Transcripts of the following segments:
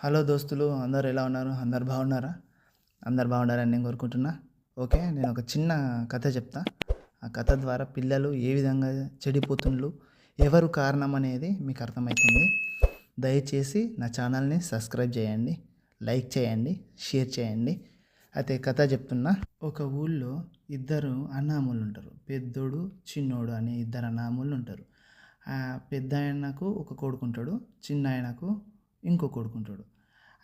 Hello దోస్తులు అందరు ఎలా ఉన్నారు? అందరు బాగున్నారా? అందరు బాగున్నారని నేను కోరుకుంటున్నా. ఓకే నేను ఒక చిన్న కథ చెప్తా. ఆ కథ ద్వారా పిల్లలు ఏ విధంగా చెడిపోతుండ్రు ఎవరు కారణం అనేది మీకు అర్థమవుతుంది. దయచేసి నా ఛానల్ని సబ్స్క్రైబ్ చేయండి లైక్ చేయండి షేర్ చేయండి. అయితే కథ చెప్తున్నా. ఒక ఊళ్ళో ఇద్దరు అన్నాములు ఉంటారు. పెద్దోడు చిన్నోడు అనే ఇద్దరు అన్నాములు ఉంటారు. ఆ పెద్ద ఆయనకు ఒక కొడుకుంటాడు చిన్న ఆయనకు ఇంకో కొడుకుంటాడు.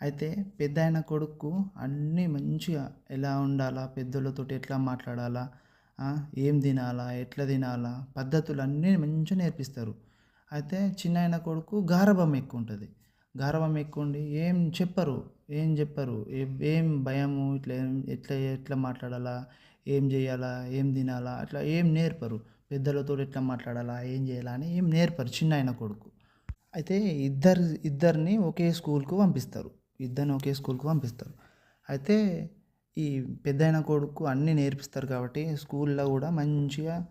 అయితే పెద్ద ఆయన కొడుకు అన్నీ మంచిగా ఎలా ఉండాలా? పెద్దలతో ఎట్లా మాట్లాడాలా? ఏం తినాలా? ఎట్లా తినాలా? పద్ధతులు అన్నీ మంచిగా నేర్పిస్తారు. అయితే చిన్న ఆయన కొడుకు గారభం ఎక్కువ ఉంటుంది. గారభం ఎక్కువ ఉండి ఏం చెప్పరు. ఏం చెప్పరు. ఏ- ఏం భయము? ఇట్లా ఏం- ఎట్లా ఎట్లా మాట్లాడాలా? ఏం చేయాలా? ఏం తినాలా? అట్లా ఏం నేర్పరు. పెద్దలతో ఎట్లా మాట్లాడాలా? ఏం చేయాలా? అని ఏం నేర్పరు చిన్న ఆయన కొడుకు. అయితే ఇద్దరు ఇద్దరిని ఒకే స్కూల్కు పంపిస్తారు. ఇద్దరిని ఒకే స్కూల్కు పంపిస్తారు. అయితే ఈ పెద్దయిన కొడుకు అన్నీ నేర్పిస్తారు కాబట్టి స్కూల్లో కూడా మంచిగా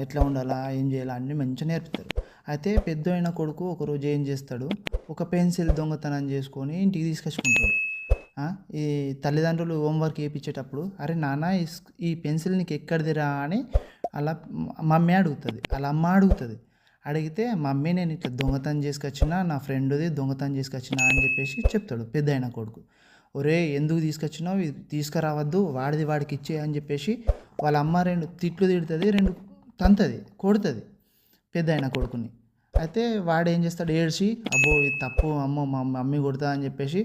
ఎట్లా ఉండాలా ఏం చేయాలా అన్నీ మంచిగా నేర్పుతారు అయితే పెద్ద అయిన కొడుకు ఒకరోజు ఏం చేస్తాడు ఒక పెన్సిల్ దొంగతనం చేసుకొని ఇంటికి తీసుకొచ్చుకుంటాడు. ఈ తల్లిదండ్రులు హోంవర్క్ వేయించేటప్పుడు అరే నాన్న ఈ ఈ పెన్సిల్ నీకు ఎక్కడిదిరా? అని అలా మమ్మీ అడుగుతుంది. అలా అమ్మ అడుగుతుంది. అడిగితే మమ్మీ నేను ఇట్లా దొంగతనం చేసుకొచ్చిన నా ఫ్రెండ్ది దొంగతనం చేసుకొచ్చిన అని చెప్పేసి చెప్తాడు పెద్ద అయిన కొడుకు. ఒరే ఎందుకు తీసుకొచ్చినావు? ఇది తీసుకురావద్దు వాడిది వాడికి ఇచ్చే అని చెప్పేసి వాళ్ళ అమ్మ రెండు తిట్లు తిడుతుంది రెండు తంతది కొడుతుంది పెద్ద అయిన కొడుకుని. అయితే వాడు ఏం చేస్తాడు? ఏడ్చి అబ్బో ఇది తప్పు అమ్మో మా మమ్మీ కొడతా అని చెప్పేసి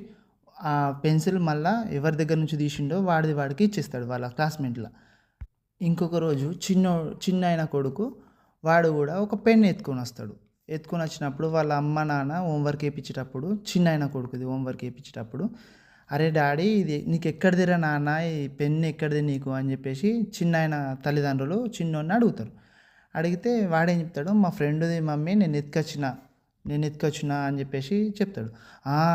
ఆ పెన్సిల్ మళ్ళా ఎవరి దగ్గర నుంచి తీసిండో వాడిది వాడికి ఇచ్చేస్తాడు వాళ్ళ క్లాస్మేట్లో. ఇంకొక రోజు చిన్న చిన్న అయిన కొడుకు వాడు కూడా ఒక పెన్ ఎత్తుకొని వస్తాడు. ఎత్తుకొని వచ్చినప్పుడు వాళ్ళ అమ్మ నాన్న హోంవర్క్ వేయించేటప్పుడు చిన్న ఆయన కొడుకుది హోంవర్క్ వేయించేటప్పుడు అరే డాడీ ఇది నీకు ఎక్కడిదిరా నాన్న? ఈ పెన్ ఎక్కడిది నీకు? అని చెప్పేసి చిన్న ఆయన తల్లిదండ్రులు చిన్నోడిని అడుగుతారు. అడిగితే వాడేం చెప్తాడు మా ఫ్రెండ్ది మమ్మీ నేను ఎత్తుకొచ్చిన నేను ఎత్తుకొచ్చిన అని చెప్పేసి చెప్తాడు.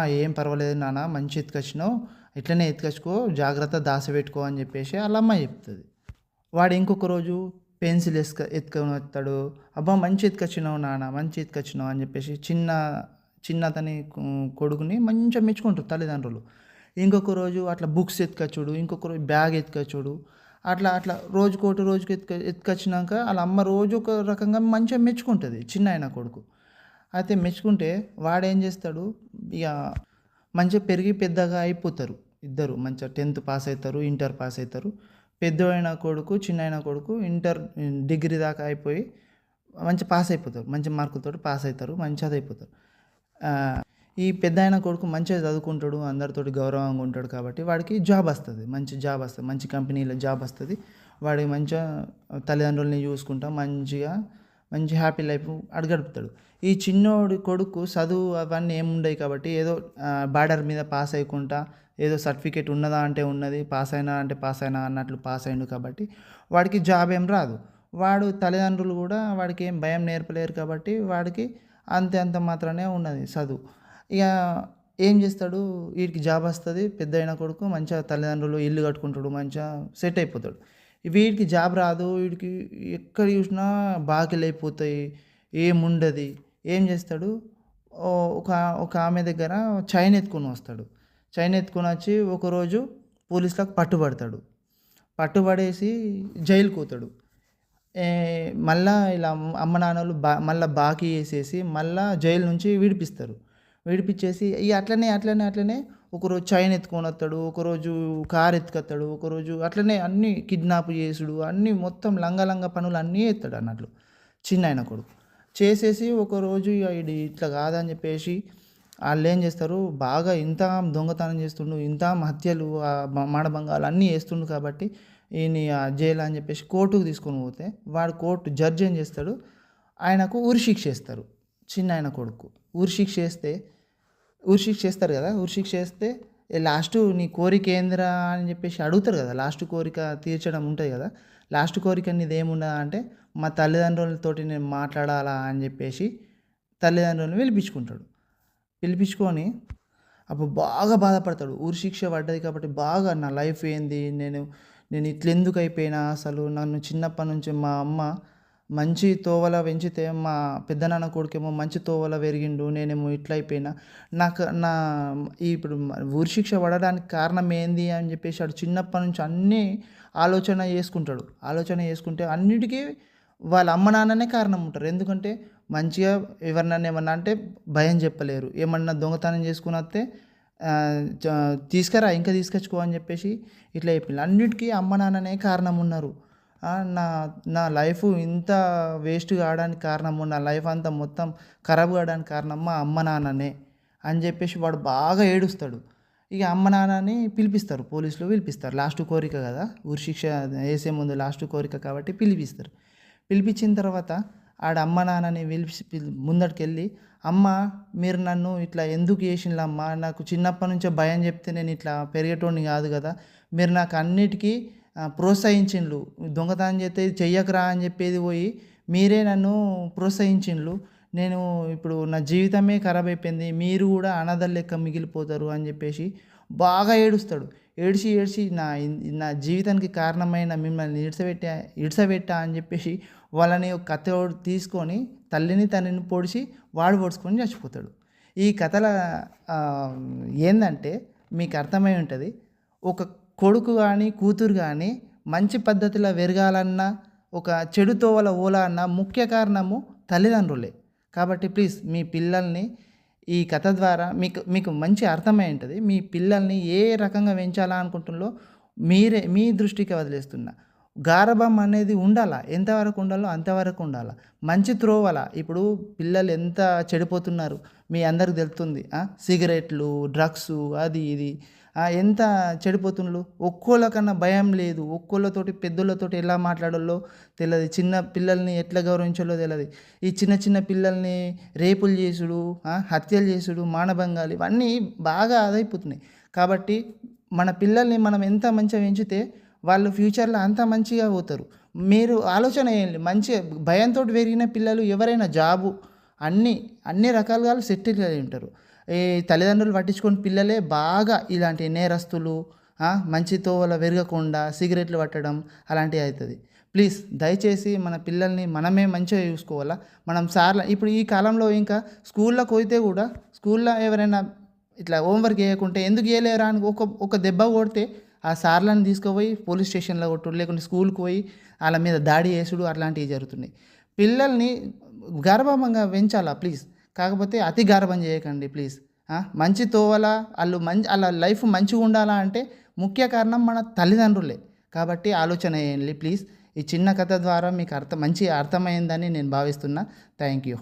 ఏం పర్వాలేదు నాన్న మంచి ఎత్తుకొచ్చినావు ఇట్లనే ఎత్తుకొచ్చుకో జాగ్రత్త దాచిపెట్టుకో అని చెప్పేసి వాళ్ళ అమ్మ చెప్తుంది. వాడు ఇంకొక రోజు పెన్సిల్ ఎత్తుక ఎత్తుకొని వస్తాడు. అబ్బా మంచి ఎత్తుకొచ్చినావు నాన్న మంచి ఎత్తుకొచ్చినావు అని చెప్పేసి చిన్న చిన్న అతని కొడుకుని మంచిగా మెచ్చుకుంటారు తల్లిదండ్రులు. ఇంకొక రోజు అట్లా బుక్స్ ఎత్తుకొచ్చుడు ఇంకొక రోజు బ్యాగ్ ఎత్తుకొచ్చుడు. అట్లా అట్లా రోజుకోటి రోజుకి ఎత్తుక ఎత్తుకొచ్చినాక వాళ్ళ అమ్మ రోజు ఒక రకంగా మంచిగా మెచ్చుకుంటుంది చిన్న ఆయన కొడుకు. అయితే మెచ్చుకుంటే వాడేం చేస్తాడు ఇక మంచిగా పెరిగి పెద్దగా అయిపోతారు ఇద్దరు. మంచిగా టెన్త్ పాస్ అవుతారు ఇంటర్ పాస్ అవుతారు పెద్ద అయిన కొడుకు చిన్న అయిన కొడుకు ఇంటర్ డిగ్రీ దాకా అయిపోయి మంచి పాస్ అయిపోతారు. మంచి మార్కులతో పాస్ అవుతారు. మంచిగా అయిపోతారు ఈ పెద్ద అయిన కొడుకు మంచిగా చదువుకుంటాడు. అందరితోటి గౌరవంగా ఉంటాడు కాబట్టి వాడికి జాబ్ వస్తుంది. మంచి జాబ్ వస్తుంది. మంచి కంపెనీలో జాబ్ వస్తుంది. వాడికి మంచిగా తల్లిదండ్రులని చూసుకుంటా మంచిగా మంచి హ్యాపీ లైఫ్ అడు గడుపుతాడు ఈ చిన్నోడి కొడుకు చదువు అవన్నీ ఏముండవు కాబట్టి ఏదో బార్డర్ మీద పాస్ అయ్యకుండా ఏదో సర్టిఫికేట్ ఉన్నదా అంటే ఉన్నది పాస్ అయినా అంటే పాస్ అయినా అన్నట్లు పాస్ అయిండు కాబట్టి వాడికి జాబ్ ఏం రాదు. వాడు తల్లిదండ్రులు కూడా వాడికి ఏం భయం నేర్పలేరు కాబట్టి వాడికి అంతే అంత మాత్రమే ఉన్నది చదువు. ఇక ఏం చేస్తాడు? వీడికి జాబ్ వస్తుంది పెద్ద అయిన కొడుకు మంచిగా తల్లిదండ్రులు ఇల్లు కట్టుకుంటాడు మంచిగా సెట్ అయిపోతాడు. వీడికి జాబ్ రాదు వీడికి ఎక్కడ చూసినా బాకీలు అయిపోతాయి ఏముండదు. ఏం చేస్తాడు? ఒక ఒక ఆమె దగ్గర చైన్ ఎత్తుకొని వస్తాడు. చైన్ ఎత్తుకొని వచ్చి ఒకరోజు పోలీసులకు పట్టుబడతాడు. పట్టుబడేసి జైలుకు పోతాడు. మళ్ళా ఇలా అమ్మ నాన్నలు బా మళ్ళీ బాకీ వేసేసి మళ్ళా జైలు నుంచి విడిపిస్తారు. విడిపించేసి ఇక అట్లనే అట్లనే అట్లనే ఒకరోజు చైన్ ఎత్తుకొని వస్తాడు ఒకరోజు కార్ ఎత్తుకొస్తాడు ఒకరోజు అట్లనే అన్ని కిడ్నాప్ చేసుడు అన్నీ మొత్తం లంగలంగ పనులు అన్నీ ఎత్తాడు అన్నట్లు. చిన్న ఆయన కొడుకు. చేసేసి ఒకరోజు ఇది ఇట్లా కాదని చెప్పేసి వాళ్ళు ఏం చేస్తారు బాగా ఇంత దొంగతనం చేస్తుండు ఇంత హత్యలు మాడభంగాలు అన్నీ వేస్తుండు కాబట్టి ఈయన ఆ జైలు అని చెప్పేసి కోర్టుకు తీసుకొని పోతే వాడు కోర్టు జడ్జి ఏం చేస్తాడు ఆయనకు ఉరి శిక్ష వేస్తారు చిన్న ఆయన కొడుకు. ఉరి శిక్ష వేస్తే ఉరిశిక్ష చేస్తారు కదా ఉరిశిక్ష చేస్తే లాస్ట్ నీ కోరిక ఏందిరా అని చెప్పేసి అడుగుతారు కదా లాస్ట్ కోరిక తీర్చడం ఉంటుంది కదా లాస్ట్ కోరిక నీది ఏమున్నదా అంటే మా తల్లిదండ్రులతోటి నేను మాట్లాడాలా అని చెప్పేసి తల్లిదండ్రులను పిలిపించుకుంటాడు. పిలిపించుకొని అప్పుడు బాగా బాధపడతాడు. ఊరి శిక్ష పడ్డది కాబట్టి బాగా నా లైఫ్ ఏంది నేను నేను ఇట్లా ఎందుకు అయిపోయినా అసలు నన్ను చిన్నప్పటి నుంచి మా అమ్మ మంచి తోవల పెంచితే మా పెద్దనాన్న కొడుకేమో మంచి తోవల పెరిగిండు నేనేమో ఇట్లా అయిపోయినా నాకు నా ఇప్పుడు ఊరి శిక్ష పడడానికి కారణం ఏంది అని చెప్పేసి వాడు చిన్నప్పటి నుంచి అన్నీ ఆలోచన చేసుకుంటాడు. ఆలోచన చేసుకుంటే అన్నిటికీ వాళ్ళ అమ్మ నాన్ననే కారణం ఉంటారు. ఎందుకంటే మంచిగా ఎవరినన్నా ఏమన్నా అంటే భయం చెప్పలేరు. ఏమన్నా దొంగతనం చేసుకుని వస్తే తీసుకురా ఇంకా తీసుకొచ్చుకో అని చెప్పేసి ఇట్లా చెప్పింది అన్నిటికీ అమ్మ నాన్ననే కారణం ఉన్నారు. నా నా లైఫ్ ఇంత వేస్ట్ కావడానికి కారణము నా లైఫ్ అంతా మొత్తం ఖరాబ్ కావడానికి కారణం మా అమ్మ నాన్ననే అని చెప్పేసి వాడు బాగా ఏడుస్తాడు. ఇక అమ్మ నాన్నని పిలిపిస్తారు పోలీసులు పిలిపిస్తారు. లాస్ట్ కోరిక కదా ఊరి శిక్ష వేసే ముందు లాస్ట్ కోరిక కాబట్టి పిలిపిస్తారు. పిలిపించిన తర్వాత ఆడ అమ్మ నాన్నని పిలిపి పిలి- ముందటికెళ్ళి అమ్మ మీరు నన్ను ఇట్లా ఎందుకు చేసిండ్లమ్మ నాకు చిన్నప్పటి నుంచే భయం చెప్తే నేను ఇట్లా పెరిగేటోడిని కాదు కదా. మీరు నాకు అన్నిటికీ ప్రోత్సహించిండ్రు ప్రోత్సహించిండ్లు. దొంగతనం చేస్తే ఇది చెయ్యకరా అని చెప్పేది పోయి మీరే నన్ను ప్రోత్సహించిండ్లు. నేను ఇప్పుడు నా జీవితమే ఖరాబ్ అయిపోయింది. మీరు కూడా అనాథల లెక్క మిగిలిపోతారు అని చెప్పేసి బాగా ఏడుస్తాడు. ఏడిచి ఏడిచి నా నా జీవితానికి కారణమైన మిమ్మల్ని ఇడ్సబెట్టా ఇడ్సబెట్టా అని చెప్పేసి వాళ్ళని ఒక కథ తీసుకొని తల్లిని తనని పొడిచి వాడు పొడుచుకొని చచ్చిపోతాడు. ఈ కథల ఏంటంటే ఏందంటే మీకు అర్థమై ఉంటుంది. ఒక కొడుకు కానీ కూతురు కానీ మంచి పద్ధతిలో పెరగాలన్నా ఒక చెడు తోవల ఓలాలన్నా ముఖ్య కారణము తల్లిదండ్రులే. కాబట్టి ప్లీజ్ మీ పిల్లల్ని ఈ కథ ద్వారా మీకు మీకు మంచి అర్థమై ఉంటుంది. మీ పిల్లల్ని ఏ రకంగా పెంచాలా అనుకుంటున్నారో మీరే మీ దృష్టికి వదిలేస్తున్నా. గారభం అనేది ఉండాలా? ఎంతవరకు ఉండాలో అంతవరకు ఉండాలా? మంచి త్రోవల? ఇప్పుడు పిల్లలు ఎంత చెడిపోతున్నారు? మీ అందరికి తెలుస్తుంది సిగరెట్లు డ్రగ్స్ అది ఇది. ఎంత చెడిపోతుండ్రు ఒక్కోళ్ళకన్నా భయం లేదు. ఒక్కోళ్ళతోటి పెద్దోళ్ళతోటి ఎలా మాట్లాడాలో తెలియదు చిన్న పిల్లల్ని ఎట్లా గౌరవించాలో తెలియదు ఈ చిన్న చిన్న పిల్లల్ని రేపులు చేసుడు హత్యలు చేసుడు మానభంగాలు ఇవన్నీ బాగా అదైపోతున్నాయి కాబట్టి మన పిల్లల్ని మనం ఎంత మంచిగా పెంచితే వాళ్ళు ఫ్యూచర్లో అంత మంచిగా పోతారు. మీరు ఆలోచన చేయండి. మంచిగా భయంతో పెరిగిన పిల్లలు ఎవరైనా జాబు అన్ని అన్ని రకాలుగా సెటిల్ అయి ఉంటారు. ఈ తల్లిదండ్రులు పట్టించుకొని పిల్లలే బాగా ఇలాంటి నేరస్తులు మంచి తోవల వెరగకుండా సిగరెట్లు పట్టడం అలాంటివి అవుతుంది. ప్లీజ్ దయచేసి మన పిల్లల్ని మనమే మంచిగా చూసుకోవాలా? మనం సార్ల ఇప్పుడు ఈ కాలంలో ఇంకా స్కూల్లోకి పోయితే కూడా స్కూల్లో ఎవరైనా ఇట్లా హోంవర్క్ చేయకుంటే ఎందుకు చేయలేరా అని ఒక ఒక దెబ్బ కొడితే ఆ సార్లను తీసుకుపోయి పోలీస్ స్టేషన్లో కొట్టుడు లేకుంటే స్కూల్కి పోయి వాళ్ళ మీద దాడి చేసుడు అట్లాంటివి జరుగుతున్నాయి. పిల్లల్ని గర్భంగా పెంచాలా ప్లీజ్? కాకపోతే అతి గర్భం చేయకండి ప్లీజ్ మంచి తోవల వాళ్ళు మంచి వాళ్ళ లైఫ్ మంచిగా ఉండాలా అంటే ముఖ్య కారణం మన తల్లిదండ్రులే. కాబట్టి ఆలోచన చేయండి ప్లీజ్ ఈ చిన్న కథ ద్వారా మీకు అర్థం మంచి అర్థమైందని నేను భావిస్తున్నా. Thank you